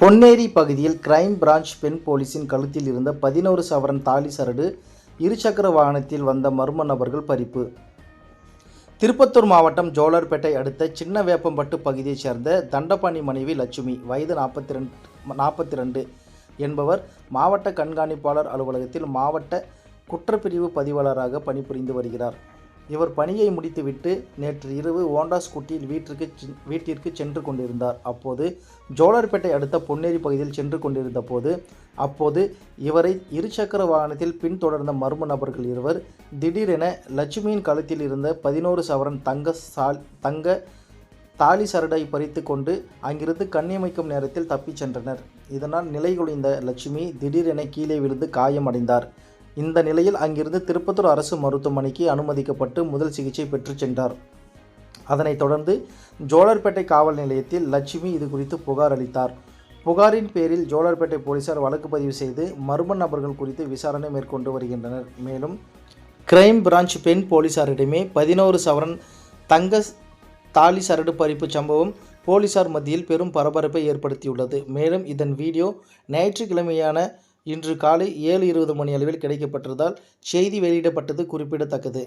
பொன்னேரி பகுதியில் crime branch பெண் போலீசின் கழுத்தில் இருந்த பதினோரு சவரன் தாலி சரடு இருசக்கர வாகனத்தில் வந்த மர்ம நபர்கள் பறிப்பு. திருப்பத்தூர் மாவட்டம் ஜோலார்பேட்டை அடுத்த சின்ன வேப்பம்பட்டு பகுதியைச் சேர்ந்த தண்டபாணி மனைவி லட்சுமி வயது நாற்பத்தி ரெண்டு நாற்பத்தி ரெண்டு என்பவர் மாவட்ட கண்காணிப்பாளர் அலுவலகத்தில் மாவட்ட குற்றப்பிரிவு பதிவாளராக பணிபுரிந்து வருகிறார். இவர் பணியை முடித்துவிட்டு நேற்று இரவு ஹோண்டா ஸ்கூட்டியில் வீட்டிற்கு வீட்டிற்கு சென்று கொண்டிருந்தார். அப்போது ஜோலார்பேட்டை அடுத்த பொன்னேரி பகுதியில் சென்று கொண்டிருந்த போது அப்போது இவரை இருசக்கர வாகனத்தில் பின்தொடர்ந்த மர்ம நபர்கள் இருவர் திடீரென லட்சுமியின் கழுத்தில் இருந்த பதினோரு சவரன் தங்க சால் தங்க தாலி சரடை பறித்து கொண்டு அங்கிருந்து கண்ணியமைக்கும் நேரத்தில் தப்பிச் சென்றனர். இதனால் நிலைகுலைந்த லட்சுமி திடீரென கீழே விழுந்து காயமடைந்தார். இந்த நிலையில் அங்கிருந்து திருப்பத்தூர் அரசு மருத்துவமனைக்கு அனுமதிக்கப்பட்டு முதல் சிகிச்சை பெற்றுச் சென்றார். அதனைத் தொடர்ந்து ஜோலர்பேட்டை காவல் நிலையத்தில் லட்சுமி இது குறித்து புகார் அளித்தார். புகாரின் பேரில் ஜோலார்பேட்டை போலீசார் வழக்கு பதிவு செய்து மர்ம நபர்கள் குறித்து விசாரணை மேற்கொண்டு வருகின்றனர். மேலும் கிரைம் பிரான்ச் பெண் போலீசாரிடமே பதினோரு சவரன் தங்க தாலி சரடு பறிப்பு சம்பவம் போலீசார் மத்தியில் பெரும் பரபரப்பை ஏற்படுத்தியுள்ளது. மேலும் இதன் வீடியோ ஞாயிற்றுக்கிழமையான இன்று காலை ஏழு இருபது மணி அளவில் கிடைக்கப்பட்டதால் செய்தி வெளியிடப்பட்டது குறிப்பிடத்தக்கது.